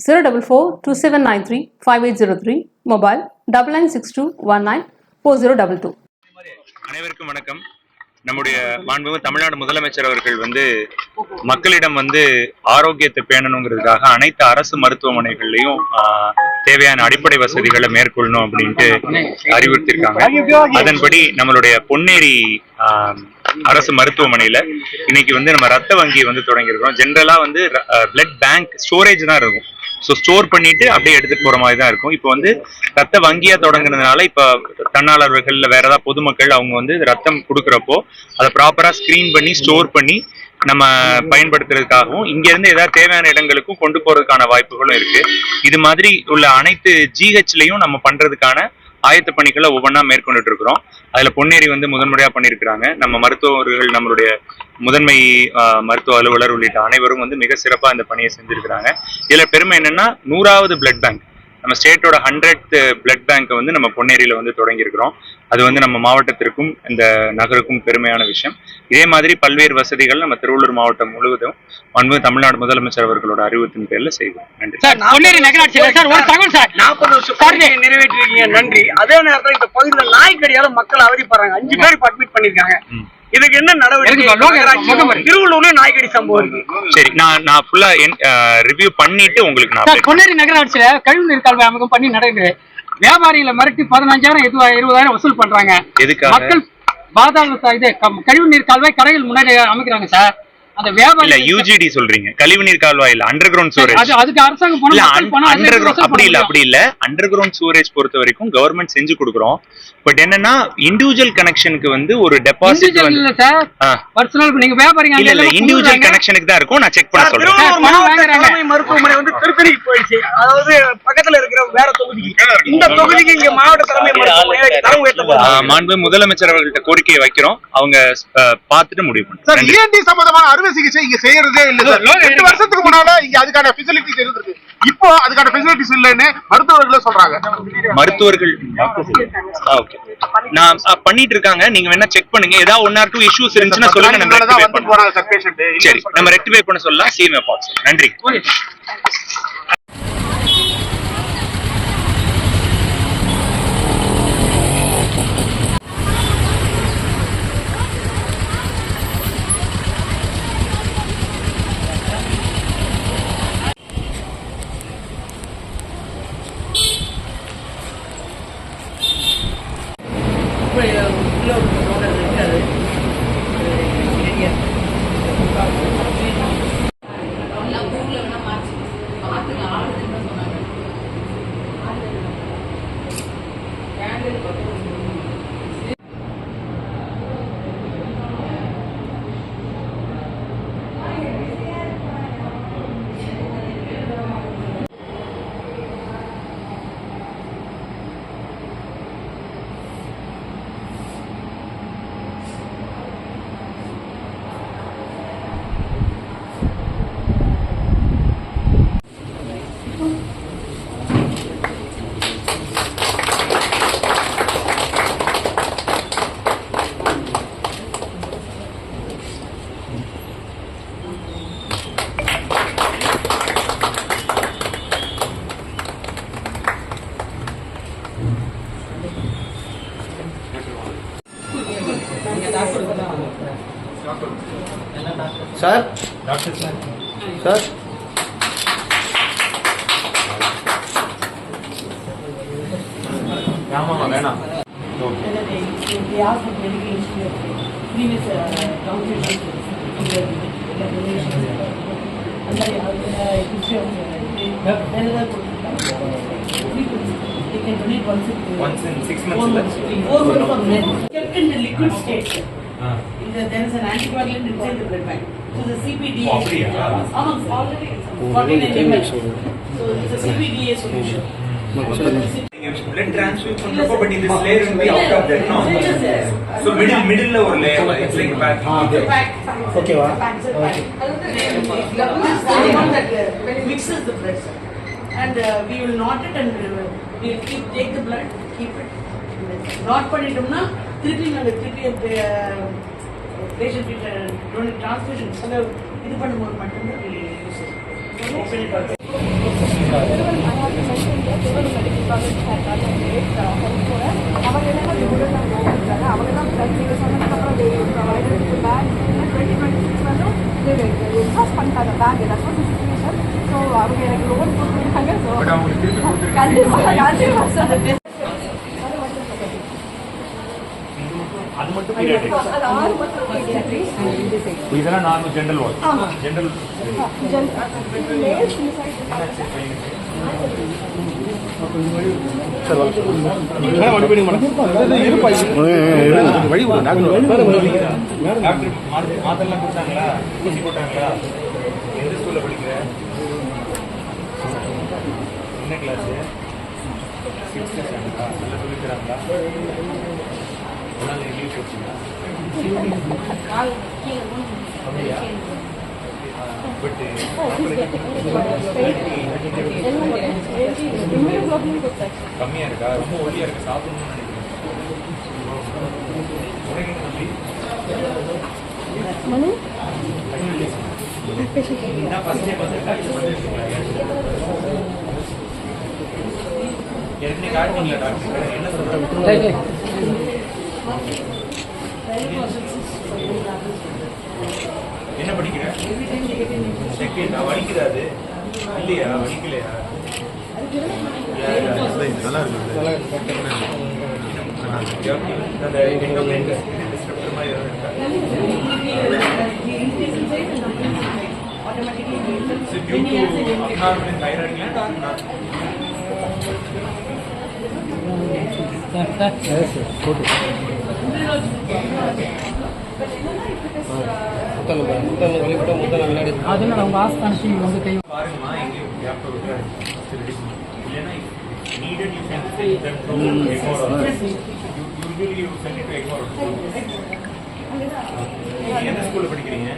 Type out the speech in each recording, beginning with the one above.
zero double four two seven nine three five eight zero three mobile double nine six two one nine four zero double two அனைவருக்கும் வணக்கம். நம்முடைய மாண்புமிகு தமிழ்நாடு முதலமைச்சர் அவர்கள் வந்து மக்களிடம் வந்து ஆரோக்கியத்தை பேணணுங்கிறதுக்காக அனைத்து அரசு மருத்துவமனைகள்லையும் தேவையான அடிப்படை வசதிகளை மேற்கொள்ளணும் அப்படின்ட்டு அறிவுறுத்தியிருக்காங்க. அதன்படி நம்மளுடைய பொன்னேரி அரசு மருத்துவமனையில இன்னைக்கு வந்து நம்ம ரத்த வங்கி வந்து தொடங்கியிருக்கிறோம். ஜென்ரலா வந்து பிளட் பேங்க் ஸ்டோரேஜ் தான் இருக்கும். ஸோ ஸ்டோர் பண்ணிட்டு அப்படியே எடுத்துட்டு போற மாதிரி தான் இருக்கும். இப்போ வந்து ரத்த வங்கியா தொடங்குனதுனால இப்போ தன்னாளர்கள் வேற ஏதாவது பொதுமக்கள் அவங்க வந்து ரத்தம் கொடுக்குறப்போ அதை ப்ராப்பரா ஸ்கிரீன் பண்ணி ஸ்டோர் பண்ணி நம்ம பயன்படுத்துறதுக்காகவும் இங்க இருந்து ஏதாவது தேவையான இடங்களுக்கும் கொண்டு போறதுக்கான வாய்ப்புகளும் இருக்கு. இது மாதிரி உள்ள அனைத்து ஜிஹெச்லயும் நம்ம பண்றதுக்கான ஆயத்த பணிகளை ஒவ்வொன்றா மேற்கொண்டுட்டு இருக்கிறோம். அதுல பொன்னேரி வந்து முதன்முறையா பண்ணியிருக்கிறாங்க. நம்ம மருத்துவர்கள் நம்மளுடைய முதன்மை மருத்துவ அலுவலர் உள்ளிட்ட அனைவரும் வந்து மிக சிறப்பா இந்த பணியை செஞ்சிருக்கிறாங்க. இதுல பெருமை என்னன்னா நூறாவது பிளட் பேங்க் நம்ம ஸ்டேட்டோட ஹண்ட்ரட் பிளட் பேங்கை வந்து நம்ம பொன்னேரியில வந்து தொடங்கியிருக்கிறோம். அது வந்து நம்ம மாவட்டத்திற்கும் இந்த நகருக்கும் பெருமையான விஷயம். இதே மாதிரி பல்வேறு வசதிகள் நம்ம திருவள்ளூர் மாவட்டம் முழுவதும் அன்பு தமிழ்நாடு முதலமைச்சர் அவர்களோட அறிவுறுத்தின் பேர்ல செய்வோம். நன்றி. நிறைவேற்றிருக்கீங்க. நன்றி. அதே நேரத்துல இந்த பகுதியில நாய்க்கடியால மக்கள் அவதிப்படுறாங்க. அஞ்சு பேர் இப்ப அட்மிட் பண்ணிருக்காங்க. இதுக்கு என்ன நடவடிக்கை. திருவள்ளூர்லயும் நாய்க்கடி சம்பவம் இருக்கு. சரி நான் நான் ஃபுல்லா ரிவ்யூ பண்ணிட்டு உங்களுக்கு நான் பொன்னேரி நகராட்சியில கழிவுநீர் கால்வாய் அமைக்கும் பண்ணி நடக்குது. வியாபாரிகளை மிரட்டி பதினஞ்சாயிரம் இருபது இருபதாயிரம் வசூல் பண்றாங்க. எதுக்காக? மக்கள் பாதாள இது கம்- கழிவுநீர் கால்வாய் கடைகள் முன்னாடி அமைக்கிறாங்க சார். அந்த இல்ல வியாபாரி யூஜிடி சொல்றீங்க. கழிவுநீர் கால்வாய் இல்ல அண்டர் கிரவுண்ட் அது ஸ்டோரேஜ் அதுக்கு அரசாங்கம் பணம் இல்ல அண்டர் வசூல் அப்படி இல்ல அப்படி இல்ல. அண்டர் கிரவுண்ட் ஸ்டோரேஜ் பொறுத்த வரைக்கும் கவர்மெண்ட் செஞ்சு கொடுக்குறோம். பட் என்னன்னா இண்டிவிஜுவல் கனெக்ஷனுக்கு வந்து ஒரு டெபாசிட் இல்ல சார். பர்சனல் நீங்க வியாபாரிங்க இல்ல இல்ல இண்டிவிஜுவல். கனெக்ஷனுக்கு தான் இருக்கும். நான் செக் பண்ண சொல்றேன். மருத்துவமனை வந்து திருத்தணிக்கு போயிடுச்சு. அதாவது பக்கத்துல இருக்கிற வேற தொகுதிக்கு. இந்த தொகுதிக்கு இங்க மாவட்ட தலைமை மருத்துவமனை தரம் ஆ, உயர்த்தப்படும் மாண்பு முதலமைச்சர் அவர்கள்ட்ட கோரிக்கையை வைக்கிறோம். அவங்க பார்த்துட்டு முடிவு பண்ணுங்க. சார் சம்பந்தமான அறுவை சிகிச்சை இங்க செய்யறதே இல்ல ரெண்டு வருஷத்துக்கு முன்னால இங்க அதுக்கான ஃபெசிலிட்டிஸ் இருந்திருக்கு. இப்போ அதுக்கான ஃபெசிலிட்டிஸ் இல்லைன்னு மருத்துவர்களே சொல்றாங்க. மருத்துவர்கள். நான் பண்ணிட்டு இருக்காங்க. நீங்க வேணா செக் பண்ணுங்க. ஏதாவது ஒன் ஆர் டூ இஷ்யூஸ் இருந்துச்சுன்னா சொல்லுங்க. நம்ம சார் நம்ம ரெக்டிஃபை பண்ண சொல்லலாம். சிஎம் நன்றி. Other they can donate once in Once in six four months. months, four months of blood kept in the liquid state. Ah. In the, there is an anticoagulant inside the blood bank. So the CPD. Oh, அப்படியா? ஆமாங்க sir already it's 49 ml. So it's a CBDA solution. Blood transfuse பண்றப்போ but இந்த layer will be out of that no so middle middle ஒரு layer it's like a pack ஓகேவா mixes the blood and uh, we will knot it and uh, we'll keep take the blood keep it not பண்ணிட்டோம்னா திருப்பி நாங்கள் திருப்பி patient transmission சில இது பண்ணும்போது மட்டும்தான் யூஸ் ஓப்பன் இட் அது மட்டும் இதெல்லாம் normal general ward general doctor மாத்தெல்லாம் கொடுத்தாங்களா ஊசி போட்டாங்களா எந்த ஸ்கூல்ல படிக்கிற என்ன கிளாஸ் சிக்ஸ்த் ஸ்டாண்டர்டா நல்லா சொல்லிக்கிறாங்களா அதனால லீவ் போச்சுங்களா அப்படியா? பட் கம்மியா இருக்கா? ரொம்ப ஒல்லியா இருக்கு. சாப்பிடணும்னு நினைக்கிறேன். உனக்கு என்ன பண்ணிருக்கீங்களா? ஏற்கனவே காட்டுனீங்களா டாக்டர் என்ன சொல்றாங்க? என்ன படிக்கிற? செகண்ட் வலிக்குதா அது இல்லையா? வலிக்கலையா? நல்லா இருக்கு அந்த endocrine disruptor மாதிரி இருக்கா? So due அதனால அவங்க ஆஸ்தானிச்சு வந்து கை பாருங்கம்மா எங்கேயும். இல்லைன்னா நீங்க எந்த ஸ்கூல்ல படிக்கிறீங்க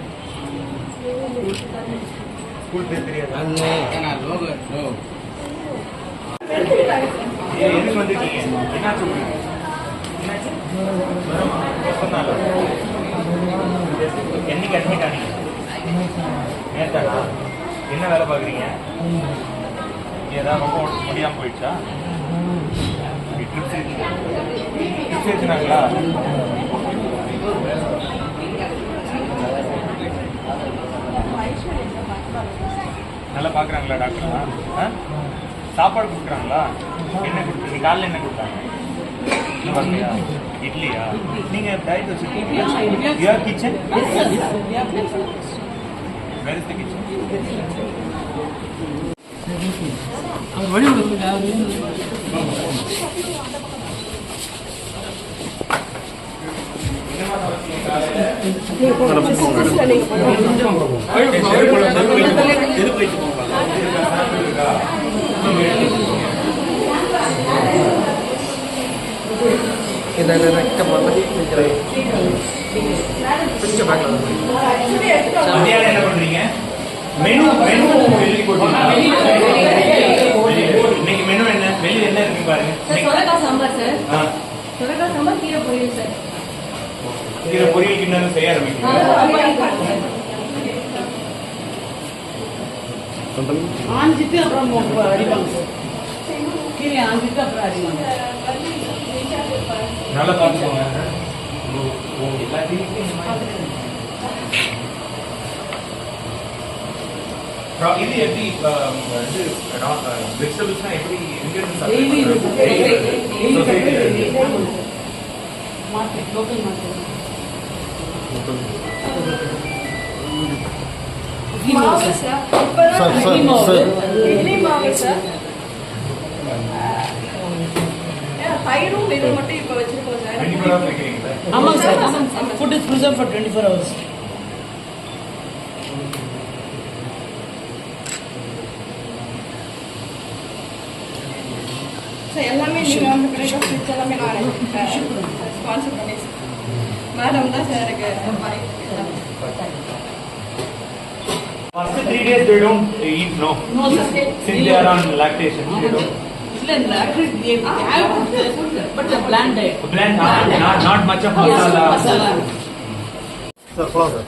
ஸ்கூல் பேர் தெரியாதா என்னாச்சு உங்களுக்கு? என்னாச்சு? ஜுரமா? சொன்னால என்னைக்கு அட்மிட் ஆனீங்க? நேத்தாடா என்ன வேலை பார்க்குறீங்க? ஏதாவது ரொம்ப முடியாமல் போயிடுச்சா? ட்ரிப்ஸ் ட்ரிப்ஸ் ஏற்றினாங்களா நல்லா பார்க்குறாங்களா டாக்டர்லாம் ஆ? சாப்பாடு கொடுக்குறாங்களா? என்ன கொடுக்குறீங்க காலைல என்ன கொடுத்தாங்க? இட்லியா? நீங்கள் டயட் வச்சுருக்கீங்க your kitchen where is the kitchen அவர் வழி விடுறது மத்தியானம் என்ன பண்றீங்க மெனு மெனு எழுதி இன்னைக்கு மெனு என்ன வெளியில என்ன இருக்கு பாருங்க சாம்பார் சார் சாம்பார் கீரை பொரியல் சார் கீரை பொரியல் செய்ய ஆரம்பிக்கணும் ஆஞ்சிட்டு அப்புறம் மொ- அடிப்பாங்க சார் கீழே ஆஞ்சிட்டு அப்புறம் அடிப்பாங்க நல்லா பார்த்துக்கோங்க. இது எப்படி வெஜிடபிள்ஸ்னா எப்படி. மார்க்கெட் லோக்கல் மார்க்கெட் மாவு சார் இப்பதான் இட்லி மாவு. மட்டும் இப்போ வச்சிருக்கோம் சார் ஆமாம் sir food is preserve for twenty four hours எல்லாமே நீங்கள் வந்து பிறகு ஃபுட்ஸ் எல்லாமே நான் ஸ்பான்சர் மேடம் தான் சார் எனக்கு First three days they don't eat, no? No, sir. Since they are on lactation, they don't. இல்லை இந்த actually they have food, but the bland diet. Blend, not, not, not much of Yes, masala. masala. Sir போலாம் sir